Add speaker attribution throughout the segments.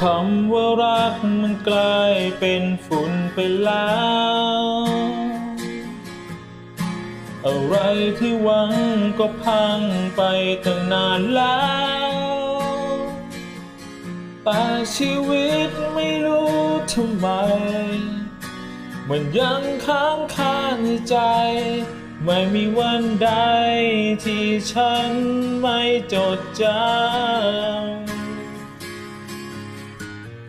Speaker 1: คำว่ารักมันกลายเป็นฝุ่นไปแล้ว อะไรที่หวังก็พังไปตั้งนานแล้ว แต่ชีวิตไม่รู้ทำไม มันยังค้างคาในใจ ไม่มีวันใดที่ฉันไม่จดจำ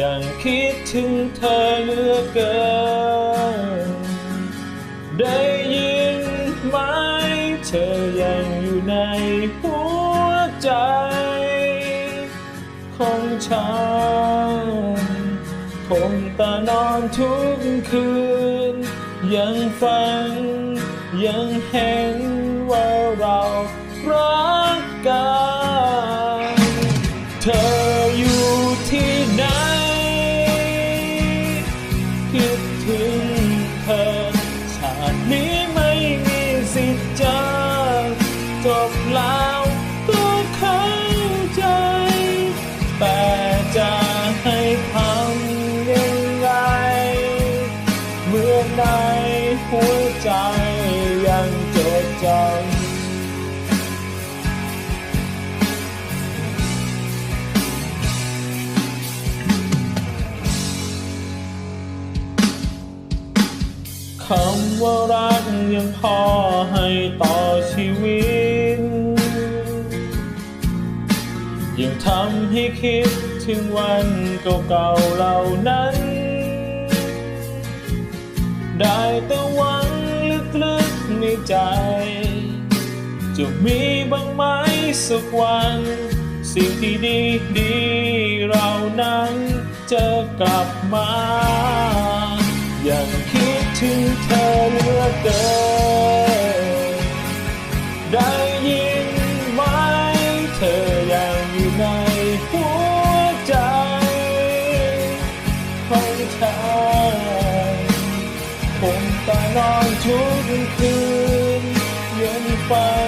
Speaker 1: ยังคิดถึงเธอเหลือเกิน ได้ยินไหมเธอยังอยู่ในหัวใจ ของฉันคงตานอนทุกคืน ยังฝันยังเห็นว่าเรา จดจคำว่ารักยังพอให้ต่อชีวิต ยังทำให้คิดถึงวันเก่าๆเหล่านั้น ใจ จะมีบ้างไหมสักวัน สิ่งที่ดีดีเรานั้นจะกลับมา ยังคิดถึงเธอเหลือเกิ Bye.